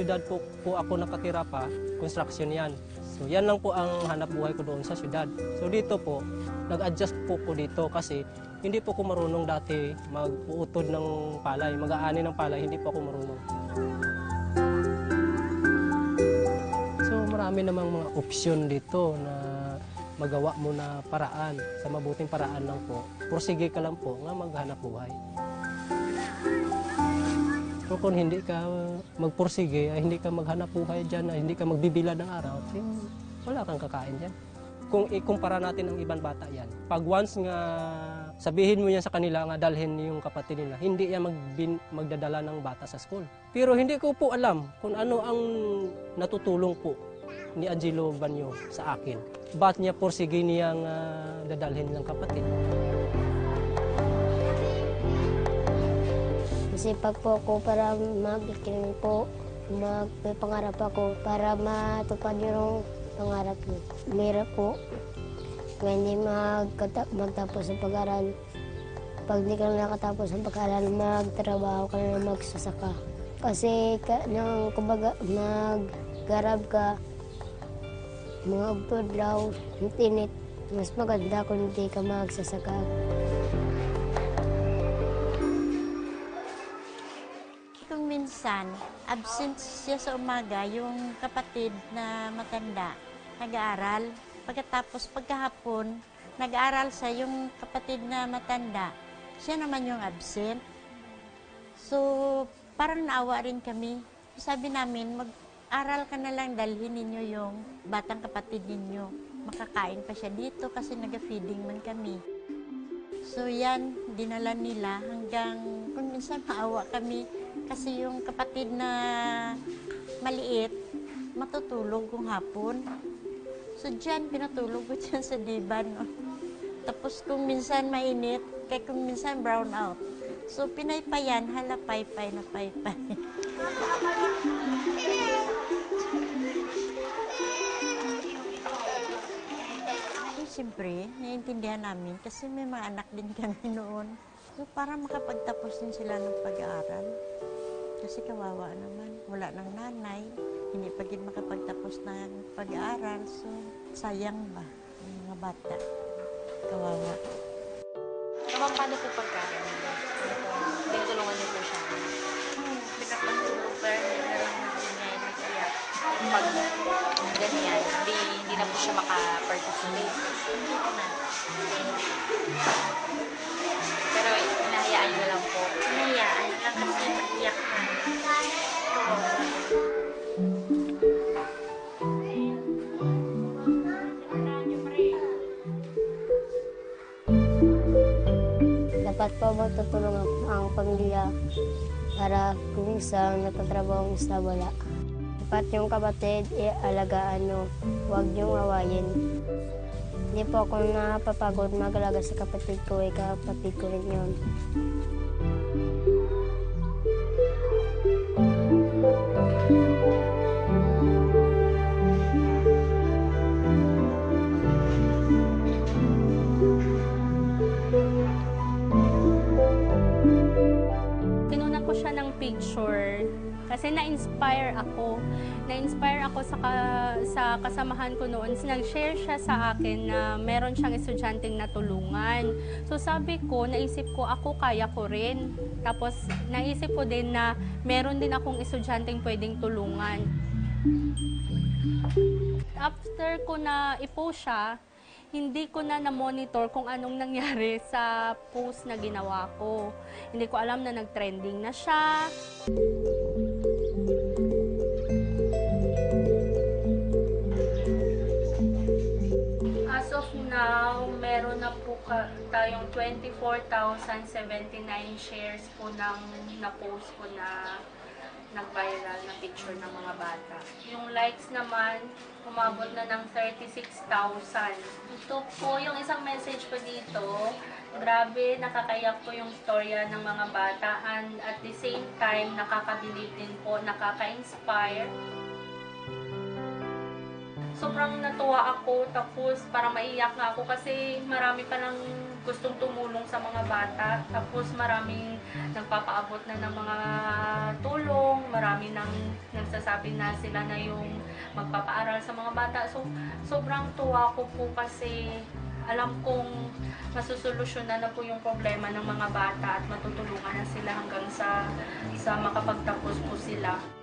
syudad po, po ako nakatira pa, construction yan. So yan lang po ang hanap buhay ko doon sa syudad. So dito po, nag-adjust po ko dito kasi hindi po ko marunong dati mag-uutod ng palay, mag-aani ng palay, hindi po ako marunong. So marami namang mga opsyon dito na magawa mo na paraan, sa mabuting paraan lang po. Pursige ka lang po nga maghanap buhay. Pero kung hindi ka magpursige, ay hindi ka maghanap buhay dyan, ay hindi ka magbibila ng araw, eh, wala kang kakain dyan. Kung ikumpara natin ang ibang bata yan, pag once nga sabihin mo yan sa kanila nga dalhin yung kapatid nila, hindi yan magbin, magdadala ng bata sa school. Pero hindi ko po alam kung ano ang natutulong po ni Angelo Banyo sa akin. Ba't niya porsige niyang ah, dadalhin ng kapatid? Masipag po ako para mag-ikiling po. Mag may pangarap ako para matupad yung pangarap ko. Mahirap po. Kaya hindi magtapos ng pag-aral. Pag hindi ka na nakatapos ng pag-aral, magtrabaho ka na magsasaka. Kasi ka, nang kumbaga, mag-garab ka, mga udlaw, tinit, mas maganda kung hindi ka magsasaka. Minsan, absent siya sa umaga, yung kapatid na matanda, nag-aaral. Pagkatapos, pagkahapon, nag-aaral sa yung kapatid na matanda. Siya naman yung absent. So, parang naawa rin kami. Sabi namin, mag-aral ka na lang, dalhin ninyo yung batang kapatid ninyo. Makakain pa siya dito kasi nag-feeding man kami. So yan, dinala nila hanggang kung minsan maawa kami kasi yung kapatid na maliit, matutulog kung hapon. So dyan, pinatulog ko dyan sa diban. No? Tapos kung minsan mainit, kaya kung minsan brown out. So pinaypayan, hala paypay na paypay. Siyempre, naiintindihan namin kasi may mga anak din kami noon. So, para makapagtapos din sila ng pag-aaral. Kasi kawawa naman. Wala ng nanay. Hindi pa din makapagtapos ng pag-aaral. So, sayang ba ang mga bata? Kawawa. Naman paano po pagka tinutulungan niyo po siya? Ganyan, hindi, hindi na po siya maka-participate. Pero inahayaan niyo lang po. Hinayaan lang kasi nag-iyak na. Dapat po magtutulong ang, ang pamilya para kung isang nagtatrabaho ang isa wala. Dapat yung kapatid, i-alagaan nyo. Huwag niyong awayin. Hindi po ako napapagod mag-alaga sa kapatid ko, eh, kapatid ko rin yun. Kasi na-inspire ako. Na-inspire ako sa, ka- sa kasamahan ko noon. Nag-share siya sa akin na meron siyang estudyanteng natulungan. So sabi ko, naisip ko, ako kaya ko rin. Tapos naisip ko din na meron din akong estudyanteng pwedeng tulungan. After ko na i-post siya, hindi ko na na-monitor kung anong nangyari sa post na ginawa ko. Hindi ko alam na nag-trending na siya. Meron na po ka, tayong 24,079 shares po ng na-post ko na nag-viral na picture ng mga bata. Yung likes naman, umabot na ng 36,000. Ito po yung isang message ko dito. Grabe, nakakayak po yung storya ng mga bata and at the same time, nakakabilib din po, nakaka-inspire. Sobrang natuwa ako, tapos parang maiyak nga ako kasi marami pa lang gustong tumulong sa mga bata. Tapos maraming nagpapaabot na ng mga tulong, marami nang nagsasabi na sila na yung magpapaaral sa mga bata. So, sobrang tuwa ko po kasi alam kong masusolusyonan na po yung problema ng mga bata at matutulungan na sila hanggang sa, sa makapagtapos po sila.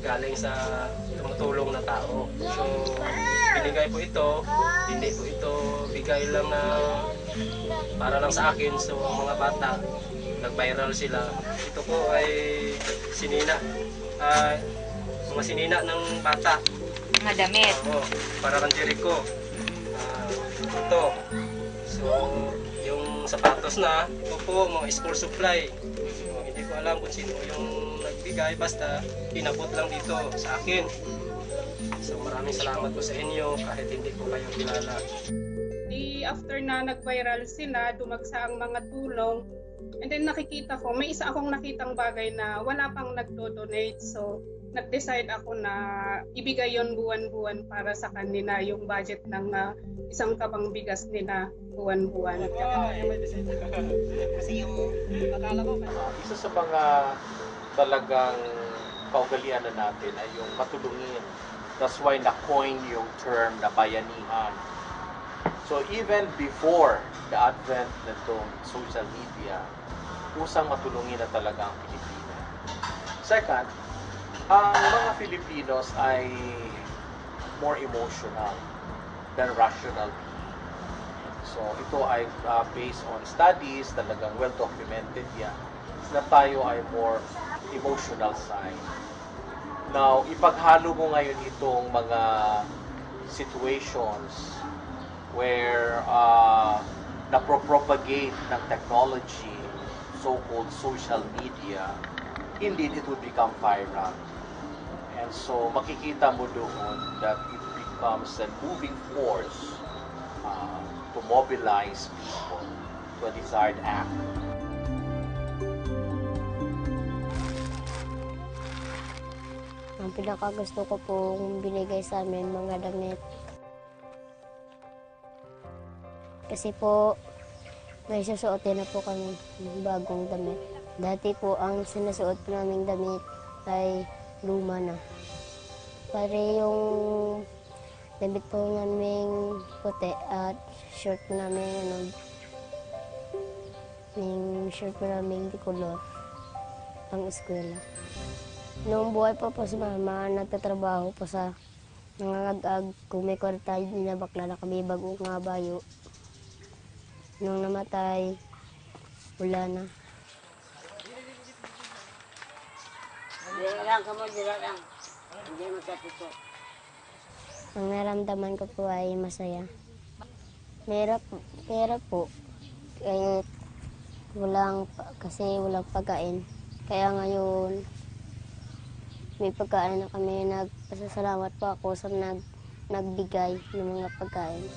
Galing sa tumutulong na tao. So, binigay po ito, hindi po ito bigay lang na para lang sa akin. So, ang mga bata, nag-viral sila. Ito po ay sinina, ah, mga sinina ng bata. Mga damit. Oo, para kang Jericho. Ah, ito. So, sapatos na, ito po, mga school supply. So, hindi ko alam kung sino yung nagbigay, basta inabot lang dito sa akin. So, maraming salamat po sa inyo, kahit hindi ko kayo kilala. Di after na nag-viral sila, dumagsa ang mga tulong. And then nakikita ko, may isa akong nakitang bagay na wala pang nagdo-donate. So, nag-decide ako na ibigay yon buwan-buwan para sa kanila yung budget ng ah, isang kabang bigas nila buwan-buwan. Kasi yung akala ko, isa sa mga talagang kaugalian na natin ay yung matulungin. That's why na-coin yung term na bayanihan. So even before the advent nitong social media, usang matulungin na talaga ang Pilipino. Second, ang mga Filipinos ay more emotional than rational So ito ay uh, based on studies, talagang well documented yan, na tayo ay more emotional side. Now, ipaghalo mo ngayon itong mga situations where uh, napro-propagate ng technology, so-called social media, indeed it would become viral. And so makikita mo doon that it becomes a moving force uh, to mobilize people to a desired act. Ang pinakagusto ko pong binigay sa amin, mga damit. Kasi po, may susuotin na po kami ng bagong damit. Dati po, ang sinusuot po naming damit ay luma na. Pare yung damit po naming puti at short po namin ano, yung short po namin di color pang eskwela. Noong buhay pa po si mama, nagtatrabaho po sa nangangag-ag. Kung may kwarta, binabakla na kami bago nga bayo. Nung namatay, wala na. Ang naramdaman ko po ay masaya. Mahirap, mahirap po. Kahit walang, kasi walang pagkain. Kaya ngayon, may pagkain na kami. Nagpasasalamat po ako sa nag, nagbigay ng mga pagkain.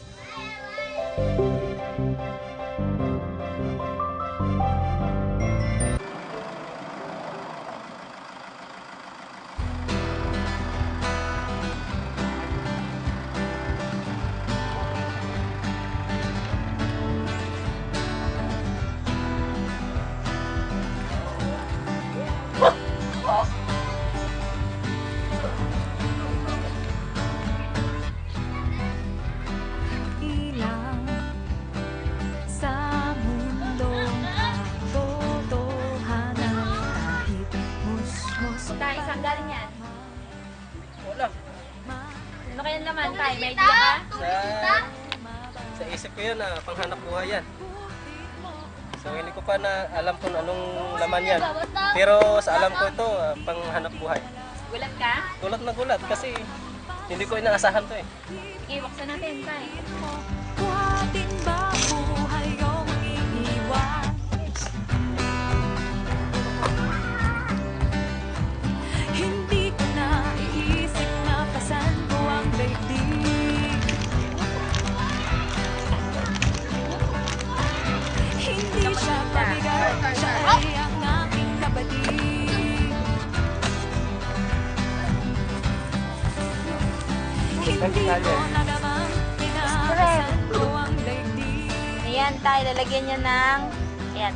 Yun, ah, panghanap buhay yan. So hindi ko pa na alam kung anong laman yan. Pero sa alam ko ito, ah, panghanap buhay. Gulat ka? Gulat na gulat kasi hindi ko inaasahan to eh. Sige, buksan natin, tay. Ayan tayo, lalagyan niya ng, ayan,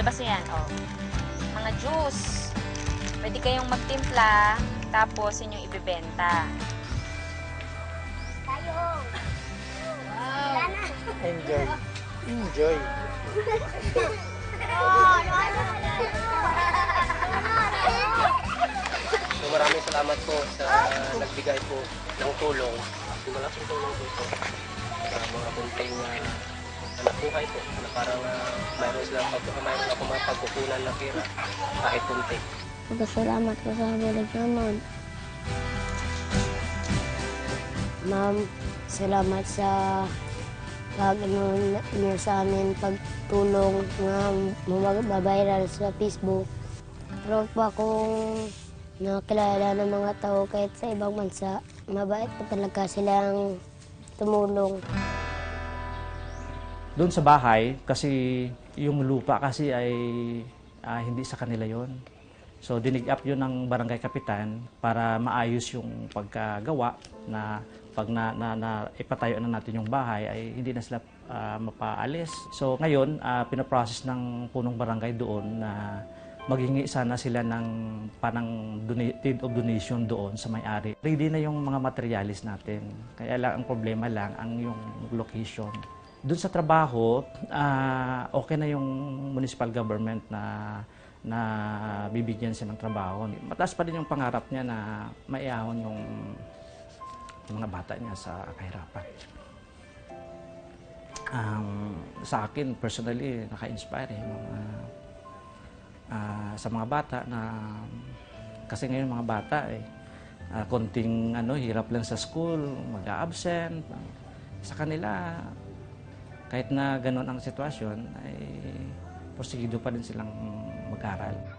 labas niyo yan, oh. Mga juice. Pwede kayong magtimpla, tapos yun yung ibibenta. Enjoy. Enjoy. So maraming salamat po sa nagbigay po ng tulong. Malaking tulong po ito sa mga bunting uh, anak buhay po na parang uh, mayroon silang pag mayroon ako mga pagkukunan na pera kahit kunti. Magkasalamat ko sa bulag naman. Ma'am, salamat sa pag ano niyo sa amin pagtulong nga mababiral sa Facebook. Proud po akong nakilala ng mga tao kahit sa ibang bansa. Mabait po talaga silang tumulong. Doon sa bahay, kasi yung lupa kasi ay ah, hindi sa kanila yon. So dinig up yun ng barangay kapitan para maayos yung pagkagawa na pag na, na, na ipatayo na natin yung bahay ay hindi na sila ah, mapaalis. So ngayon, ah, pinaprocess ng punong barangay doon na maghingi sana sila ng panang dona- deed of donation doon sa may-ari. Ready na yung mga materialis natin. Kaya lang ang problema lang ang yung location. Doon sa trabaho, ah, okay na yung municipal government na na bibigyan siya ng trabaho. Mataas pa din yung pangarap niya na maiahon yung yung mga bata niya sa kahirapan. Um, sa akin, personally, naka-inspire eh, yung mga, ah, sa mga bata na kasi ngayon mga bata eh, ah, konting ano, hirap lang sa school, mag-absent. Sa kanila, kahit na ganun ang sitwasyon, ay porsigido pa rin silang mag-aral.